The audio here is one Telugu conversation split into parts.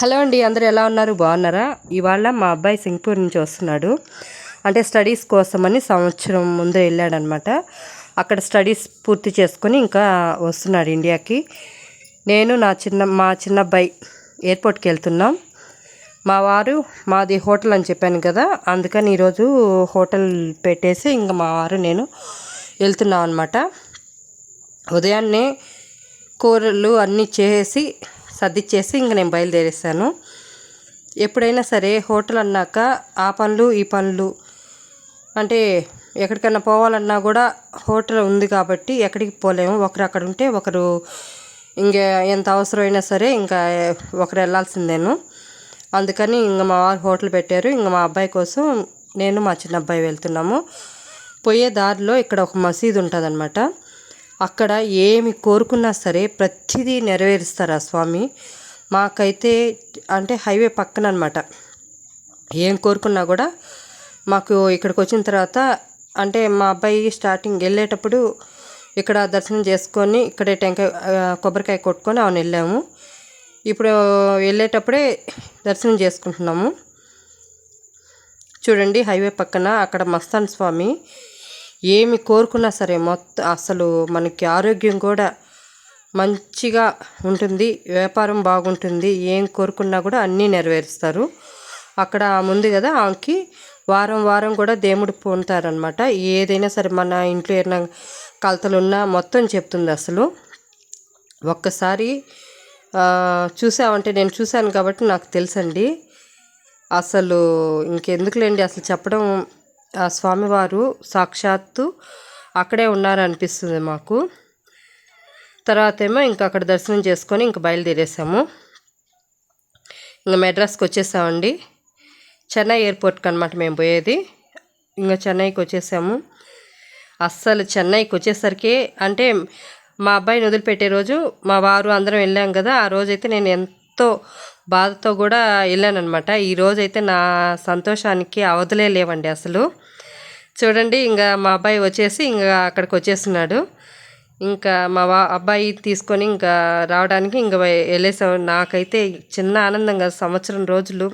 హలో అండి అందరూ ఎలా ఉన్నారు? బాగున్నారా? ఇవాళ మా అబ్బాయి సింగపూర్ నుంచి వస్తున్నాడు. అంటే స్టడీస్ కోసమని సంవత్సరం ముందే వెళ్ళాడనమాట. అక్కడ స్టడీస్ పూర్తి చేసుకొని ఇంకా వస్తున్నాడు ఇండియాకి. నేను నా చిన్న మా చిన్న అబ్బాయి ఎయిర్పోర్ట్కి వెళ్తున్నాం. మా వారు మాది హోటల్ అని చెప్పాను కదా అందుకని ఈరోజు హోటల్ పెట్టేసి ఇంకా మా వారు నేను వెళ్తున్నాం అనమాట ఉదయాన్నే కూరలు అన్నీ చేసి సర్దిచ్చేసి ఇంక నేను బయలుదేరేసాను ఎప్పుడైనా సరే హోటల్ అన్నాక ఆ పనులు ఈ పనులు అంటే ఎక్కడికైనా పోవాలన్నా కూడా హోటల్ ఉంది కాబట్టి ఎక్కడికి పోలేము. ఒకరు అక్కడ ఉంటే ఒకరు ఇంకా ఎంత అవసరమైనా సరే ఇంకా ఒకరు వెళ్ళాల్సిందేను. అందుకని ఇంక మా వారు హోటల్ పెట్టారు. ఇంక మా అబ్బాయి కోసం నేను మా చిన్న అబ్బాయి వెళ్తున్నాము. పోయే దారిలో ఇక్కడ ఒక మసీదు ఉంటుందన్నమాట. అక్కడ ఏమి కోరుకున్నా సరే ప్రతిదీ నెరవేరుస్తారు ఆ స్వామి? మాకైతే అంటే హైవే పక్కన అనమాట ఏం కోరుకున్నా కూడా మాకు ఇక్కడికి వచ్చిన తర్వాత అంటే మా అబ్బాయి స్టార్టింగ్ వెళ్ళేటప్పుడు ఇక్కడ దర్శనం చేసుకొని ఇక్కడే టెంకాయ కొబ్బరికాయ కొట్టుకొని అవును వెళ్ళాము. ఇప్పుడు వెళ్ళేటప్పుడే దర్శనం చేసుకుంటున్నాము. చూడండి హైవే పక్కన అక్కడ మస్తాన్ స్వామి. ఏమి కోరుకున్నా సరే మొత్తం అసలు మనకి ఆరోగ్యం కూడా మంచిగా ఉంటుంది వ్యాపారం బాగుంటుంది ఏం కోరుకున్నా కూడా అన్నీ నెరవేరుస్తారు. అక్కడ ఉంది కదా ఆమెకి వారం వారం కూడా దేవుడు పొందుతారనమాట ఏదైనా సరే మన ఇంట్లో ఏమైనా కలతలున్నా మొత్తం చెప్తుంది అసలు. ఒక్కసారి చూసామంటే నేను చూశాను కాబట్టి నాకు తెలుసండి. అసలు ఇంకెందుకులేండి అసలు చెప్పడం ఆ స్వామివారు సాక్షాత్తు అక్కడే ఉన్నారనిపిస్తుంది మాకు. తర్వాత ఏమో ఇంకా అక్కడ దర్శనం చేసుకొని ఇంక బయలుదేరేసాము. ఇంకా మెడ్రాస్కి వచ్చేసామండి. చెన్నై ఎయిర్పోర్ట్కి అనమాట మేము పోయేది. ఇంకా చెన్నైకి వచ్చేసాము. అస్సలు చెన్నైకి వచ్చేసరికి అంటే మా అబ్బాయిని వదిలిపెట్టే రోజు మా వారు అందరం వెళ్ళాం కదా ఆ రోజైతే నేను ఎంతో బాధతో కూడా వెళ్ళానమాట ఈరోజైతే నా సంతోషానికి అవధులే లేవండి అసలు. చూడండి ఇంకా మా అబ్బాయి వచ్చేసి ఇంకా అక్కడికి వచ్చేస్తున్నాడు. ఇంకా మా వా అబ్బాయి తీసుకొని ఇంకా రావడానికి ఇంకా వెళ్ళేసాం. నాకైతే చిన్న ఆనందం కదా సంవత్సరం రోజులు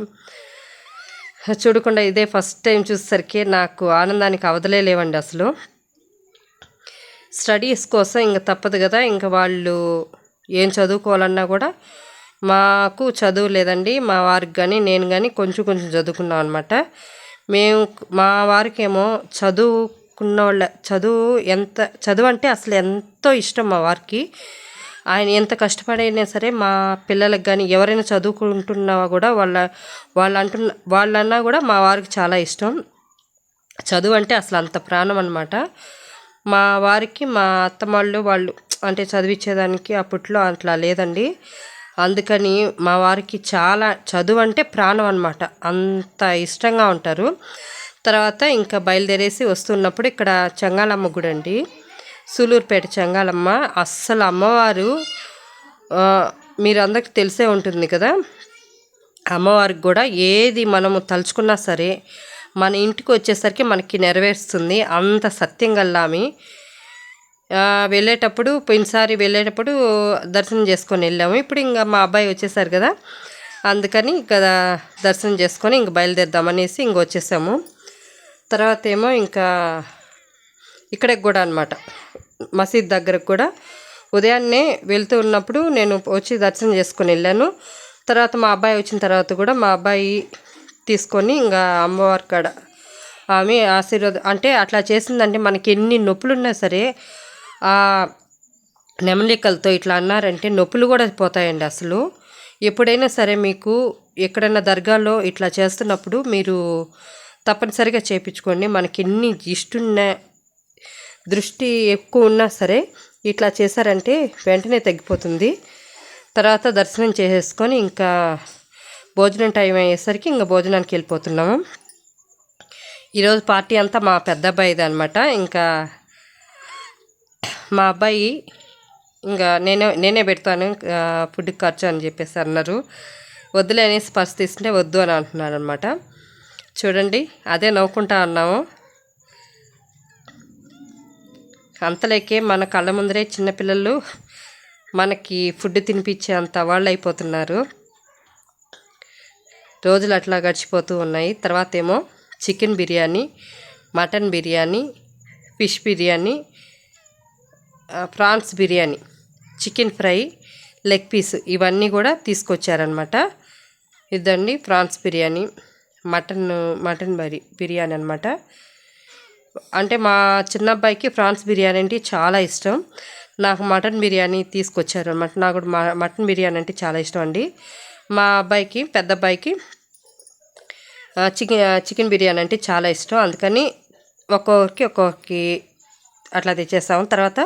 చూడకుండా ఇదే ఫస్ట్ టైం చూసేసరికి నాకు ఆనందానికి అవధలే లేవండి అసలు. స్టడీస్ కోసం ఇంకా తప్పదు కదా ఇంకా వాళ్ళు ఏం చదువుకోవాలన్నా కూడా మాకు చదువు లేదండి. మా వారికి కానీ నేను కానీ కొంచెం కొంచెం చదువుకున్నాం అనమాట మేము మా వారికేమో చదువుకున్న వాళ్ళ చదువు ఎంత చదువు అంటే అసలు ఎంతో ఇష్టం మా వారికి. ఆయన ఎంత కష్టపడైనా సరే మా పిల్లలకు కానీ ఎవరైనా చదువుకుంటున్నా కూడా వాళ్ళ వాళ్ళు అంటున్న వాళ్ళన్నా కూడా మా వారికి చాలా ఇష్టం. చదువు అంటే అసలు అంత ప్రాణం అనమాట మా వారికి మా అత్తమాళ్ళు వాళ్ళు అంటే చదివించేదానికి అప్పట్లో అట్లా లేదండి. అందుకని మా వారికి చాలా చదువు అంటే ప్రాణం అనమాట అంత ఇష్టంగా ఉంటారు. తర్వాత ఇంకా బయలుదేరేసి వస్తున్నప్పుడు ఇక్కడ చెంగాలమ్మ గుడి అండి. సూలూరుపేట చెంగాలమ్మ. అస్సలు అమ్మవారు మీరు మీరందరికి తెలిసే ఉంటుంది కదా. అమ్మవారికి కూడా ఏది మనము తలుచుకున్నా సరే మన ఇంటికి వచ్చేసరికి మనకి నెరవేరుస్తుంది. అంత సత్యం గల్లామి. వెళ్ళేటప్పుడు పోయినసారి వెళ్ళేటప్పుడు దర్శనం చేసుకొని వెళ్ళాము. ఇప్పుడు ఇంకా మా అబ్బాయి వచ్చేసారు కదా అందుకని ఇంకా దర్శనం చేసుకొని ఇంక బయలుదేరదామనేసి ఇంక వచ్చేసాము. తర్వాత ఏమో ఇంకా ఇక్కడికి కూడా అనమాట మసీద్ దగ్గరకు కూడా. ఉదయాన్నే వెళ్తూ ఉన్నప్పుడు నేను వచ్చి దర్శనం చేసుకొని వెళ్ళాను. తర్వాత మా అబ్బాయి వచ్చిన తర్వాత కూడా మా అబ్బాయి తీసుకొని ఇంకా అమ్మవారి కాడ ఆమె ఆశీర్వాదం అంటే అట్లా చేసిందంటే మనకి ఎన్ని నొప్పులు ఉన్నా సరే నెమలికలతో ఇట్లా అన్నారంటే నొప్పులు కూడా పోతాయండి అసలు. ఎప్పుడైనా సరే మీకు ఎక్కడైనా దర్గాలో ఇట్లా చేస్తున్నప్పుడు మీరు తప్పనిసరిగా చేయించుకోండి మనకి ఎన్ని ఇష్టున్న దృష్టి ఎక్కువ ఉన్నా సరే ఇట్లా చేశారంటే వెంటనే తగ్గిపోతుంది. తర్వాత దర్శనం చేసేసుకొని ఇంకా భోజనం టైం అయ్యేసరికి ఇంకా భోజనానికి వెళ్ళిపోతున్నాము. ఈరోజు పార్టీ అంతా మా పెద్ద అబ్బాయిది అనమాట ఇంకా మా అబ్బాయి ఇంకా నేనే నేనే పెడతాను ఫుడ్ ఖర్చు అని చెప్పేసి అన్నారు. వద్దులే అనేసి పర్స్ తీసుకుంటే వద్దు అని అంటున్నాను అనమాట చూడండి అదే నవ్వుకుంటా అన్నాము. అంతలేకే మన కళ్ళ ముందరే చిన్నపిల్లలు మనకి ఫుడ్ తినిపించే అంత వాళ్ళు అయిపోతున్నారు. రోజులు అట్లా గడిచిపోతూ ఉన్నాయి. తర్వాత ఏమో chicken biryani mutton biryani fish biryani prawns biryani chicken fry leg piece ఇవన్నీ కూడా తీసుకొచ్చారనమాట ఇదండి ప్రాన్స్ బిర్యానీ మటన్ మటన్ బరి బిర్యానీ అనమాట అంటే మా చిన్న అబ్బాయికి ప్రాన్స్ బిర్యానీ అంటే చాలా ఇష్టం. నాకు మటన్ బిర్యానీ తీసుకొచ్చారు అనమాట నాకు కూడా మటన్ బిర్యానీ అంటే చాలా ఇష్టం అండి. మా అబ్బాయికి పెద్ద అబ్బాయికి చికెన్ చికెన్ బిర్యానీ అంటే చాలా ఇష్టం. అందుకని ఒక్కొక్కరికి ఒక్కొక్కరికి అట్లా తెచ్చేస్తాము. తర్వాత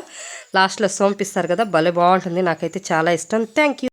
లాస్ట్లో సోంపిస్తారు కదా భలే బాగుంటుంది. నాకైతే చాలా ఇష్టం. Thank you